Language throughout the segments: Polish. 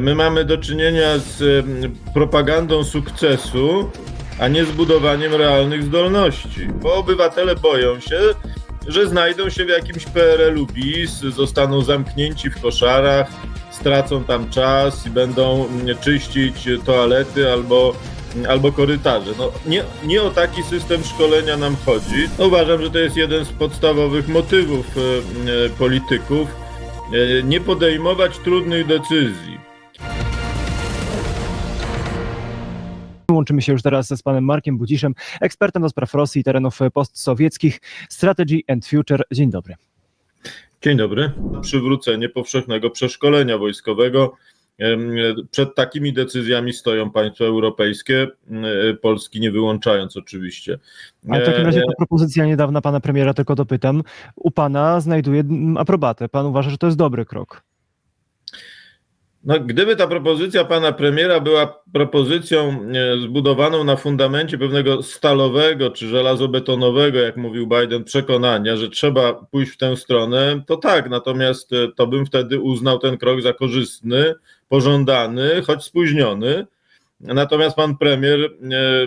My mamy do czynienia z em, propagandą sukcesu, a nie z budowaniem realnych zdolności, bo obywatele boją się, że znajdą się w jakimś PRL-u bis, zostaną zamknięci w koszarach, stracą tam czas i będą czyścić toalety albo, albo korytarze. No, nie, nie o taki system szkolenia nam chodzi. Uważam, że to jest jeden z podstawowych motywów e, e, polityków. E, Nie podejmować trudnych decyzji. Łączymy się już teraz z panem Markiem Budziszem, ekspertem do spraw Rosji i terenów postsowieckich, Strategy and Future. Dzień dobry. Dzień dobry. Przywrócenie powszechnego przeszkolenia wojskowego. Przed takimi decyzjami stoją państwa europejskie, Polski nie wyłączając oczywiście. Ale w takim E, razie ta propozycja niedawna pana premiera, tylko dopytam, u pana znajduje aprobatę. Pan uważa, że to jest dobry krok. No, gdyby ta propozycja pana premiera była propozycją e, zbudowaną na fundamencie pewnego stalowego czy żelazobetonowego, jak mówił Biden, przekonania, że trzeba pójść w tę stronę, to tak. Natomiast e, to bym wtedy uznał ten krok za korzystny, pożądany, choć spóźniony. Natomiast pan premier e,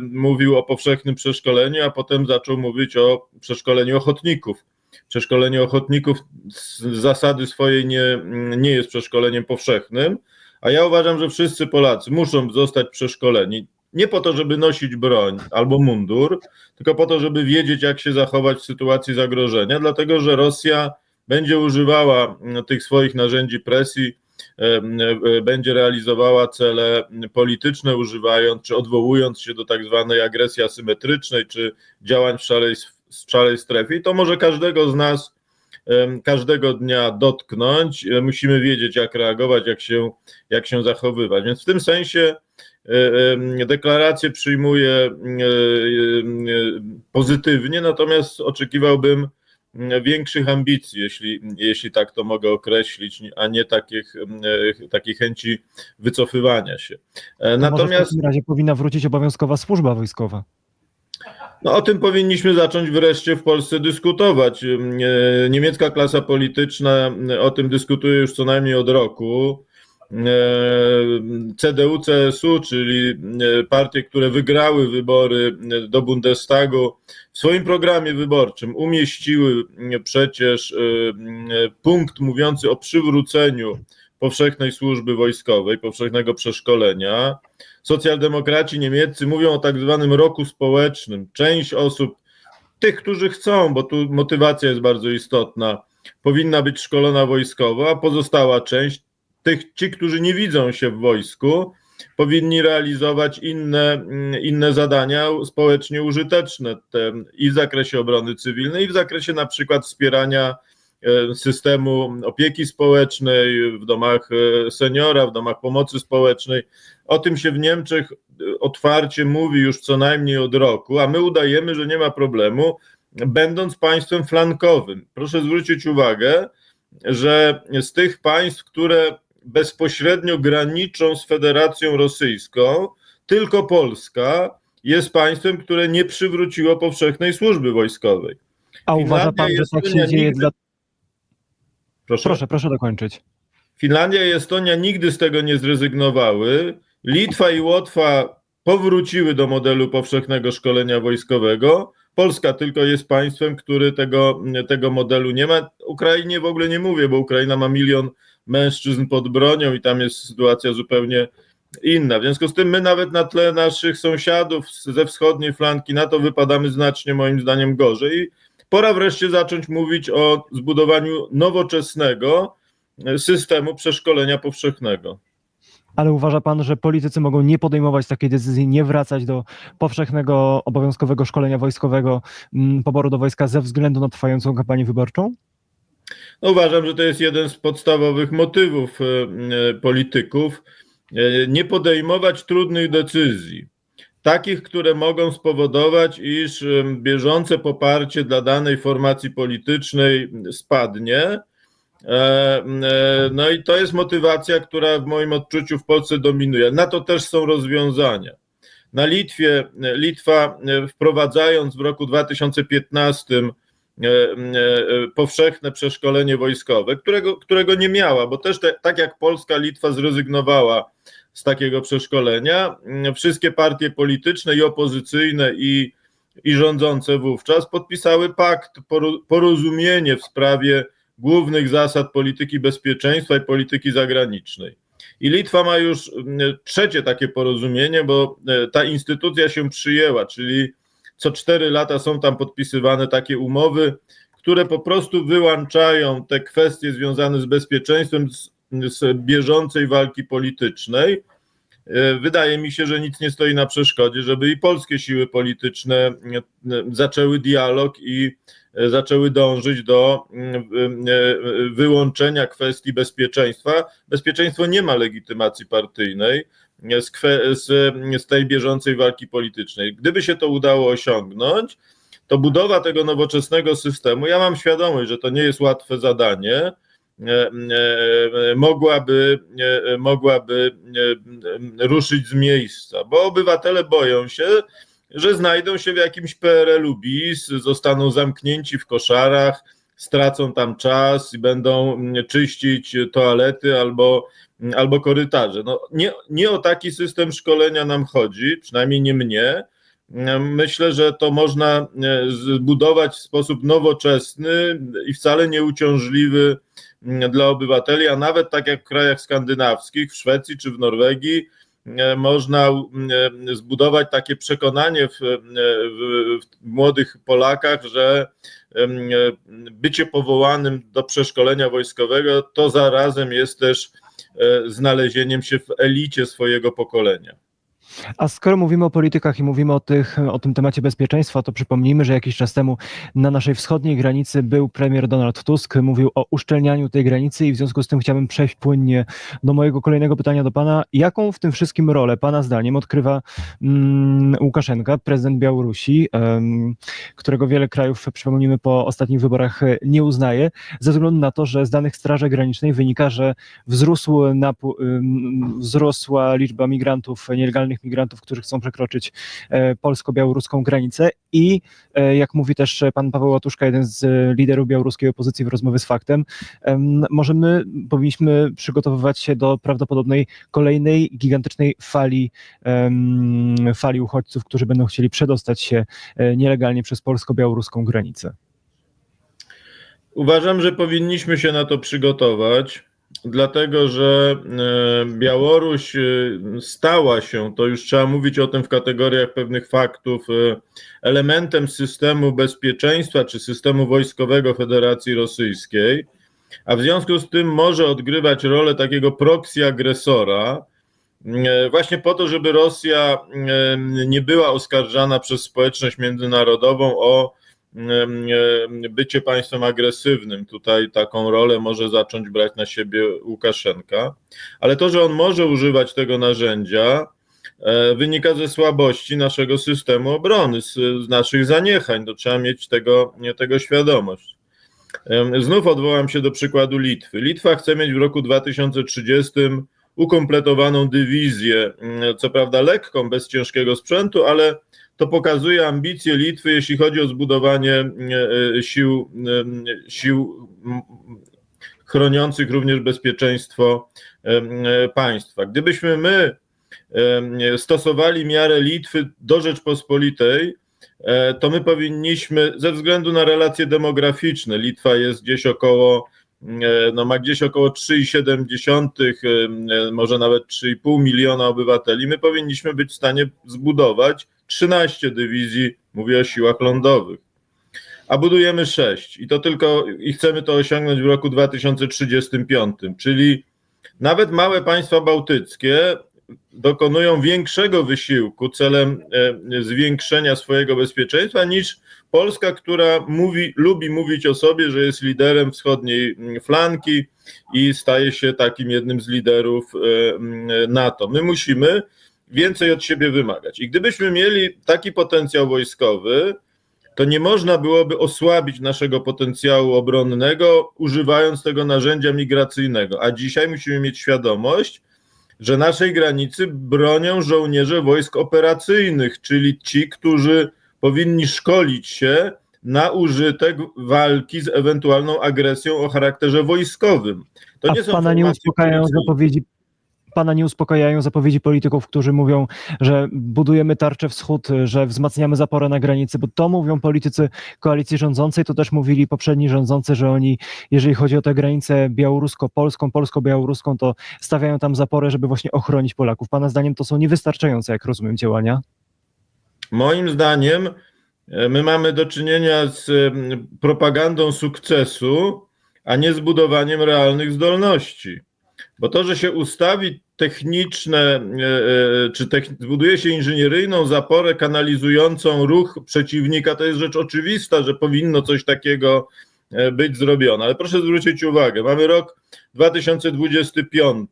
mówił o powszechnym przeszkoleniu, a potem zaczął mówić o przeszkoleniu ochotników. Przeszkolenie ochotników z zasady swojej nie, nie jest przeszkoleniem powszechnym, a ja uważam, że wszyscy Polacy muszą zostać przeszkoleni. Nie po to, żeby nosić broń albo mundur, tylko po to, żeby wiedzieć, jak się zachować w sytuacji zagrożenia, dlatego że Rosja będzie używała mm, tych swoich narzędzi presji, em, e, będzie realizowała cele polityczne, używając czy odwołując się do tak zwanej agresji asymetrycznej, czy działań w szarej, w szarej strefie. I to może każdego z nas każdego dnia dotknąć. E, Musimy wiedzieć, jak reagować, jak się, jak się zachowywać. Więc w tym sensie e, deklarację przyjmuję e, pozytywnie, natomiast oczekiwałbym większych ambicji, jeśli, jeśli tak to mogę określić, a nie takich, takiej chęci wycofywania się. To Może w Natomiast takim razie powinna wrócić obowiązkowa służba wojskowa. No, o tym powinniśmy zacząć wreszcie w Polsce dyskutować. E, Niemiecka klasa polityczna o tym dyskutuje już co najmniej od roku. E, CDU, CSU, czyli e, partie, które wygrały wybory do Bundestagu, w swoim programie wyborczym umieściły przecież e, punkt mówiący o przywróceniu powszechnej służby wojskowej, powszechnego przeszkolenia. Socjaldemokraci niemieccy mówią o tak zwanym roku społecznym. Część osób, tych, którzy chcą, bo tu motywacja jest bardzo istotna, powinna być szkolona wojskowo, a pozostała część, tych, ci, którzy nie widzą się w wojsku, powinni realizować inne, mm, inne zadania społecznie użyteczne te, i w zakresie obrony cywilnej, i w zakresie na przykład wspierania systemu opieki społecznej w domach e, seniora, w domach pomocy społecznej. O tym się w Niemczech e, otwarcie mówi już co najmniej od roku, a my udajemy, że nie ma problemu, będąc państwem flankowym. Proszę zwrócić uwagę, że z tych państw, które bezpośrednio graniczą z Federacją Rosyjską, tylko Polska jest państwem, które nie przywróciło powszechnej służby wojskowej. A uważa pan, że tak się dzieje nigdy- dla... Proszę. Proszę, proszę dokończyć. Finlandia i Estonia nigdy z tego nie zrezygnowały. Litwa i Łotwa powróciły do modelu powszechnego szkolenia wojskowego. Polska tylko jest państwem, który tego, tego modelu nie ma. Ukrainie w ogóle nie mówię, bo Ukraina ma milion mężczyzn pod bronią i tam jest sytuacja zupełnie inna. W związku z tym my nawet na tle naszych sąsiadów ze wschodniej flanki NATO wypadamy znacznie moim zdaniem gorzej. Pora wreszcie zacząć mówić o zbudowaniu nowoczesnego systemu przeszkolenia powszechnego. Ale uważa pan, że politycy mogą nie podejmować takiej decyzji, nie wracać do powszechnego obowiązkowego szkolenia wojskowego, mm, poboru do wojska ze względu na trwającą kampanię wyborczą? No uważam, że to jest jeden z podstawowych motywów e, e, polityków. E, Nie podejmować trudnych decyzji, takich, które mogą spowodować, iż bieżące poparcie dla danej formacji politycznej spadnie. E, e, No i to jest motywacja, która w moim odczuciu w Polsce dominuje. Na to też są rozwiązania. Na Litwie, Litwa e, wprowadzając w roku 2015 e, e, powszechne przeszkolenie wojskowe, którego, którego nie miała, bo też te, tak jak Polska, Litwa zrezygnowała z takiego przeszkolenia, mm, wszystkie partie polityczne i opozycyjne i, i rządzące wówczas podpisały pakt, poro- porozumienie w sprawie głównych zasad polityki bezpieczeństwa i polityki zagranicznej. I Litwa ma już mm, trzecie takie porozumienie, bo e, ta instytucja się przyjęła, czyli co cztery lata są tam podpisywane takie umowy, które po prostu wyłączają te kwestie związane z bezpieczeństwem z, z bieżącej walki politycznej. E, Wydaje mi się, że nic nie stoi na przeszkodzie, żeby i polskie siły polityczne e, zaczęły dialog i e, zaczęły dążyć do mm, wyłączenia kwestii bezpieczeństwa. Bezpieczeństwo nie ma legitymacji partyjnej z, z, tej bieżącej walki politycznej. Gdyby się to udało osiągnąć, to budowa tego nowoczesnego systemu, ja mam świadomość, że to nie jest łatwe zadanie, mogłaby, e, mogłaby e, ruszyć z miejsca, bo obywatele boją się, że znajdą się w jakimś PRL-u bis, zostaną zamknięci w koszarach, stracą tam czas i będą czyścić toalety albo, albo korytarze. No, nie, nie o taki system szkolenia nam chodzi, przynajmniej nie mnie. Myślę, że to można e, zbudować w sposób nowoczesny i wcale nieuciążliwy dla obywateli, a nawet tak jak w krajach skandynawskich, w Szwecji czy w Norwegii, e, można e, zbudować takie przekonanie w, w, w młodych Polakach, że bycie powołanym do przeszkolenia wojskowego to zarazem jest też e, znalezieniem się w elicie swojego pokolenia. A skoro mówimy o politykach i mówimy o, tych, o tym temacie bezpieczeństwa, to przypomnijmy, że jakiś czas temu na naszej wschodniej granicy był premier Donald Tusk, mówił o uszczelnianiu tej granicy i w związku z tym chciałbym przejść płynnie do mojego kolejnego pytania do pana. Jaką w tym wszystkim rolę pana zdaniem odkrywa mm, Łukaszenka, prezydent Białorusi, em, którego wiele krajów, przypomnijmy, po ostatnich wyborach nie uznaje, ze względu na to, że z danych Straży Granicznej wynika, że wzrósł ym, wzrosła liczba migrantów, nielegalnych migrantów, którzy chcą przekroczyć e, polsko-białoruską granicę i e, jak mówi też pan Paweł Łatuszka, jeden z e, liderów białoruskiej opozycji w rozmowie z Faktem, em, możemy, powinniśmy przygotowywać się do prawdopodobnej kolejnej gigantycznej fali, fali uchodźców, którzy będą chcieli przedostać się nielegalnie przez polsko-białoruską granicę. Uważam, że powinniśmy się na to przygotować, dlatego że e, Białoruś e, stała się, to już trzeba mówić o tym w kategoriach pewnych faktów, e, elementem systemu bezpieczeństwa czy systemu wojskowego Federacji Rosyjskiej, a w związku z tym może odgrywać rolę takiego proxy agresora, właśnie po to, żeby Rosja nie była oskarżana przez społeczność międzynarodową o bycie państwem agresywnym. Tutaj taką rolę może zacząć brać na siebie Łukaszenka, ale to, że on może używać tego narzędzia, e, wynika ze słabości naszego systemu obrony, z, z naszych zaniechań. To trzeba mieć tego, tego świadomość. Znów odwołam się do przykładu Litwy. Litwa chce mieć w roku 2030 ukompletowaną dywizję, mm, co prawda lekką, bez ciężkiego sprzętu, ale to pokazuje ambicje Litwy, jeśli chodzi o zbudowanie e, e, sił, em, sił chroniących również bezpieczeństwo e, państwa. Gdybyśmy my stosowali miarę Litwy do Rzeczpospolitej, e, to my powinniśmy, ze względu na relacje demograficzne, Litwa jest gdzieś około, e, no ma gdzieś około 3,7, e, może nawet 3,5 miliona obywateli, my powinniśmy być w stanie zbudować 13 dywizji, mówię o siłach lądowych. A budujemy 6 i to tylko, i chcemy to osiągnąć w roku 2035, czyli nawet małe państwa bałtyckie dokonują większego wysiłku celem e, zwiększenia swojego bezpieczeństwa niż Polska, która mówi, lubi mówić o sobie, że jest liderem wschodniej mm, flanki i staje się takim jednym z liderów e, mm, NATO. My musimy więcej od siebie wymagać. I gdybyśmy mieli taki potencjał wojskowy, to nie można byłoby osłabić naszego potencjału obronnego, używając tego narzędzia migracyjnego. A dzisiaj musimy mieć świadomość, że naszej granicy bronią żołnierze wojsk operacyjnych, czyli ci, którzy powinni szkolić się na użytek walki z ewentualną agresją o charakterze wojskowym. To A nie są pana nie uspokajają zapowiedzi. Pana nie uspokajają zapowiedzi polityków, którzy mówią, że budujemy tarczę wschód, że wzmacniamy zaporę na granicy, bo to mówią politycy koalicji rządzącej, to też mówili poprzedni rządzący, że oni, jeżeli chodzi o tę granicę białorusko-polską, polsko-białoruską, to stawiają tam zaporę, żeby właśnie ochronić Polaków. Pana zdaniem to są niewystarczające, jak rozumiem, działania? Moim zdaniem e, my mamy do czynienia z propagandą sukcesu, a nie z budowaniem realnych zdolności. Bo to, że się ustawi techniczne, e, e, czy techn- zbuduje się inżynieryjną zaporę kanalizującą ruch przeciwnika, to jest rzecz oczywista, że powinno coś takiego e, być zrobione. Ale proszę zwrócić uwagę, mamy rok 2025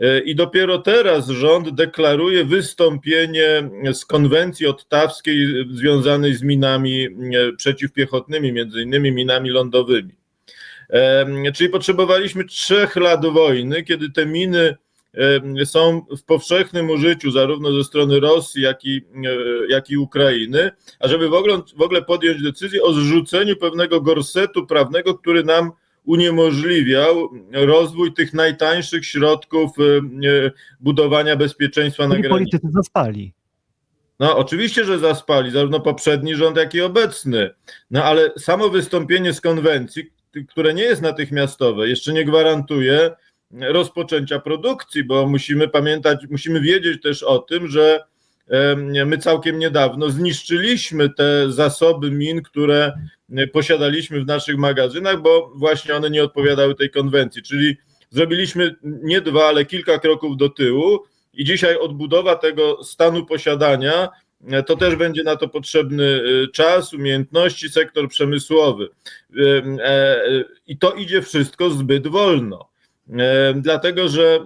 e, i dopiero teraz rząd deklaruje wystąpienie z konwencji ottawskiej związanej z minami przeciwpiechotnymi, między innymi minami lądowymi. Czyli potrzebowaliśmy trzech lat wojny, kiedy te miny są w powszechnym użyciu zarówno ze strony Rosji, jak i, e, jak i Ukrainy, a żeby w ogóle, w ogóle podjąć decyzję o zrzuceniu pewnego gorsetu prawnego, który nam uniemożliwiał rozwój tych najtańszych środków e, budowania bezpieczeństwa na Czyli granicy. politycy zaspali. No, oczywiście, że zaspali, zarówno poprzedni rząd, jak i obecny. No, ale samo wystąpienie z konwencji, które nie jest natychmiastowe, jeszcze nie gwarantuje rozpoczęcia produkcji, bo musimy pamiętać, musimy wiedzieć też o tym, że my całkiem niedawno zniszczyliśmy te zasoby min, które posiadaliśmy w naszych magazynach, bo właśnie one nie odpowiadały tej konwencji. Czyli zrobiliśmy nie dwa, ale kilka kroków do tyłu i dzisiaj odbudowa tego stanu posiadania e, to też będzie na to potrzebny e, czas, umiejętności, sektor przemysłowy. E, I to idzie wszystko zbyt wolno. E, Dlatego, że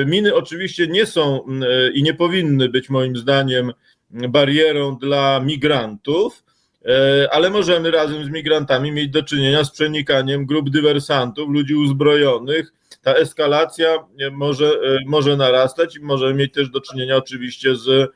e, miny oczywiście nie są e, i nie powinny być moim zdaniem barierą dla migrantów, e, ale możemy razem z migrantami mieć do czynienia z przenikaniem grup dywersantów, ludzi uzbrojonych. Ta eskalacja e, może, e, może narastać i możemy mieć też do czynienia oczywiście z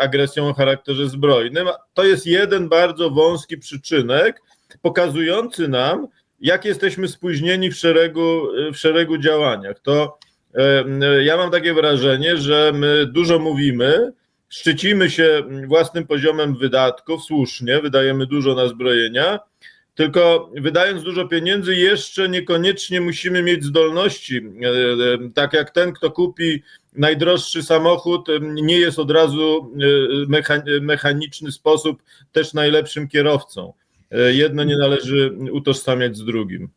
agresją o charakterze zbrojnym. To jest jeden bardzo wąski przyczynek pokazujący nam, jak jesteśmy spóźnieni w szeregu, w szeregu działaniach. To em, ja mam takie wrażenie, że my dużo mówimy, szczycimy się własnym poziomem wydatków, słusznie, wydajemy dużo na zbrojenia, tylko wydając dużo pieniędzy, jeszcze niekoniecznie musimy mieć zdolności. E, e, Tak jak ten, kto kupi najdroższy samochód, nie jest od razu e, mecha- mechaniczny sposób też najlepszym kierowcą. E, Jedno nie należy utożsamiać z drugim.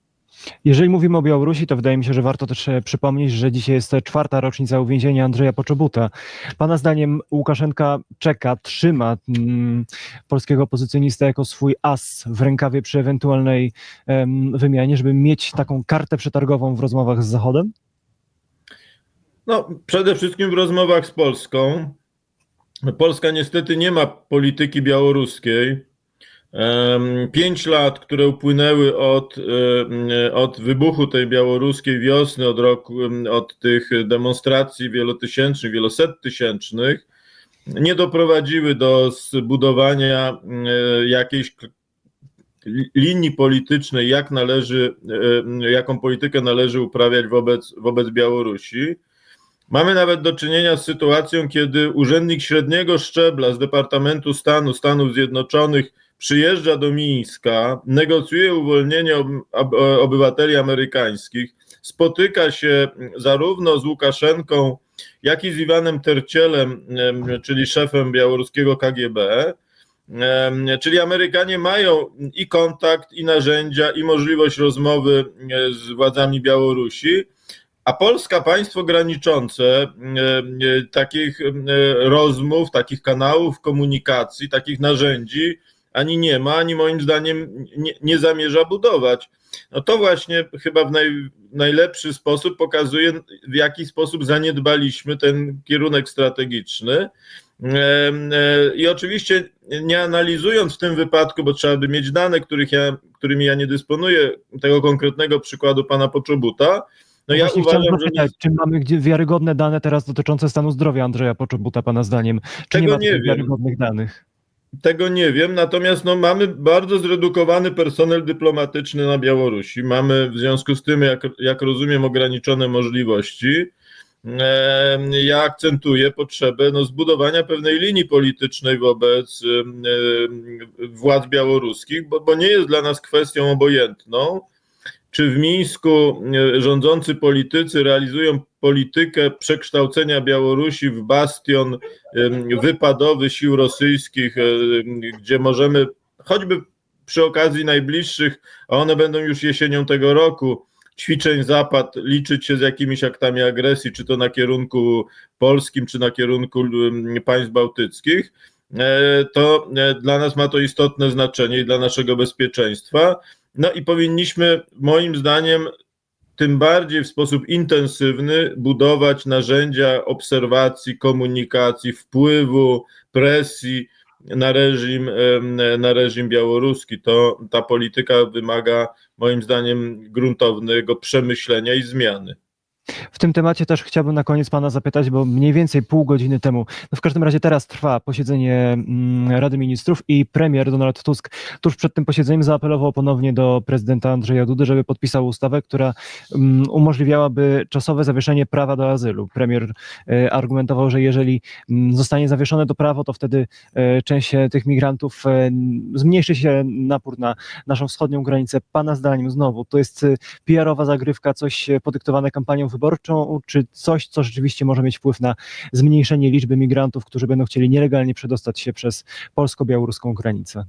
Jeżeli mówimy o Białorusi, to wydaje mi się, że warto też e, przypomnieć, że dzisiaj jest czwarta rocznica uwięzienia Andrzeja Poczobuta. Pana zdaniem Łukaszenka czeka, trzyma mm, polskiego opozycjonistę jako swój as w rękawie przy ewentualnej em, wymianie, żeby mieć taką kartę przetargową w rozmowach z Zachodem? No, przede wszystkim w rozmowach z Polską. Polska niestety nie ma polityki białoruskiej. Pięć lat, które upłynęły od, od wybuchu tej białoruskiej wiosny, od roku, od tych demonstracji wielotysięcznych, wielosettysięcznych, nie doprowadziły do zbudowania jakiejś linii politycznej, jak należy, jaką politykę należy uprawiać wobec, wobec Białorusi. Mamy nawet do czynienia z sytuacją, kiedy urzędnik średniego szczebla z Departamentu Stanu Stanów Zjednoczonych przyjeżdża do Mińska, negocjuje uwolnienie ob- ob- obywateli amerykańskich, spotyka się zarówno z Łukaszenką, jak i z Iwanem Tercielem, em, czyli szefem białoruskiego KGB. Czyli Amerykanie mają i kontakt, i narzędzia, i możliwość rozmowy e, z władzami Białorusi. A Polska, państwo graniczące, e, takich e, rozmów, takich kanałów komunikacji, takich narzędzi ani nie ma, ani moim zdaniem nie, nie zamierza budować. No to właśnie chyba w naj, najlepszy sposób pokazuje, w jaki sposób zaniedbaliśmy ten kierunek strategiczny. E, I oczywiście nie analizując w tym wypadku, bo trzeba by mieć dane, których ja, którymi ja nie dysponuję, tego konkretnego przykładu pana Poczobuta, no ja Właśnie uważam, że zapytać, czy mamy gdzie wiarygodne dane teraz dotyczące stanu zdrowia Andrzeja Poczobuta, pana zdaniem? Czy nie Tego ma nie takich wiem. wiarygodnych danych? Tego nie wiem, natomiast no, mamy bardzo zredukowany personel dyplomatyczny na Białorusi. Mamy w związku z tym, jak, jak rozumiem, ograniczone możliwości. Ja akcentuję potrzebę no, zbudowania pewnej linii politycznej wobec władz białoruskich, bo, bo nie jest dla nas kwestią obojętną, czy w Mińsku e, rządzący politycy realizują politykę przekształcenia Białorusi w bastion wypadowy sił rosyjskich, em, gdzie możemy choćby przy okazji najbliższych, a one będą już jesienią tego roku, ćwiczeń Zapad, liczyć się z jakimiś aktami agresji, czy to na kierunku polskim, czy na kierunku państw bałtyckich, e, to e, dla nas ma to istotne znaczenie i dla naszego bezpieczeństwa. No i powinniśmy, moim zdaniem, tym bardziej w sposób intensywny budować narzędzia obserwacji, komunikacji, wpływu, presji na reżim, na reżim białoruski. To ta polityka wymaga moim zdaniem gruntownego przemyślenia i zmiany. W tym temacie też chciałbym na koniec pana zapytać, bo mniej więcej pół godziny temu, no w każdym razie teraz trwa posiedzenie mm, Rady Ministrów i premier Donald Tusk tuż przed tym posiedzeniem zaapelował ponownie do prezydenta Andrzeja Dudy, żeby podpisał ustawę, która mm, umożliwiałaby czasowe zawieszenie prawa do azylu. Premier e, argumentował, że jeżeli mm, zostanie zawieszone to prawo, to wtedy e, część e, tych migrantów zmniejszy się napór na naszą wschodnią granicę. Pana zdaniem znowu, to jest PR-owa zagrywka, coś podyktowane kampanią wyborczą, czy coś, co rzeczywiście może mieć wpływ na zmniejszenie liczby migrantów, którzy będą chcieli nielegalnie przedostać się przez polsko-białoruską granicę?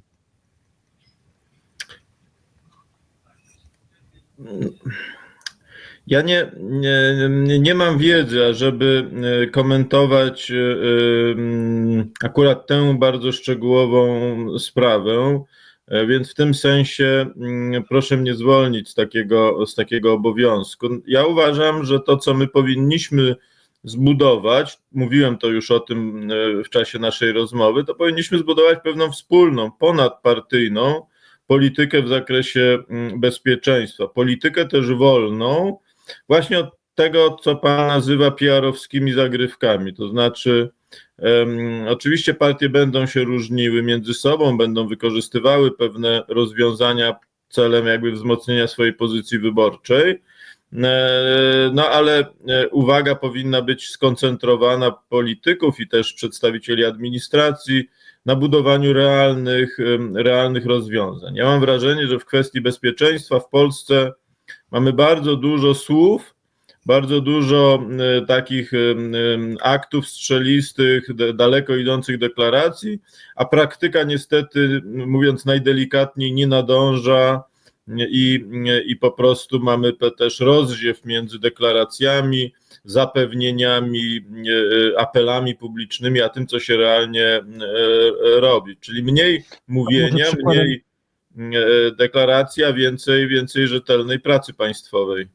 Ja nie, nie, nie mam wiedzy, ażeby e, komentować e, e, akurat tę bardzo szczegółową sprawę, więc w tym sensie mm, proszę mnie zwolnić z takiego, z takiego obowiązku. Ja uważam, że to, co my powinniśmy zbudować, mówiłem to już o tym e, w czasie naszej rozmowy, to powinniśmy zbudować pewną wspólną, ponadpartyjną politykę w zakresie mm, bezpieczeństwa. Politykę też wolną, właśnie od tego, co pan nazywa PR-owskimi zagrywkami. To znaczy, oczywiście partie będą się różniły między sobą, będą wykorzystywały pewne rozwiązania celem jakby wzmocnienia swojej pozycji wyborczej. E, No ale e, uwaga powinna być skoncentrowana polityków i też przedstawicieli administracji na budowaniu realnych, realnych rozwiązań. Ja mam wrażenie, że w kwestii bezpieczeństwa w Polsce mamy bardzo dużo słów, bardzo dużo e, takich em, aktów strzelistych, daleko idących deklaracji, a praktyka niestety, mówiąc najdelikatniej, nie nadąża i, i po prostu mamy też rozdziew między deklaracjami, zapewnieniami, e, apelami publicznymi, a tym, co się realnie e, e, robi. Czyli mniej mówienia, mniej e, deklaracji, a więcej, więcej rzetelnej pracy państwowej.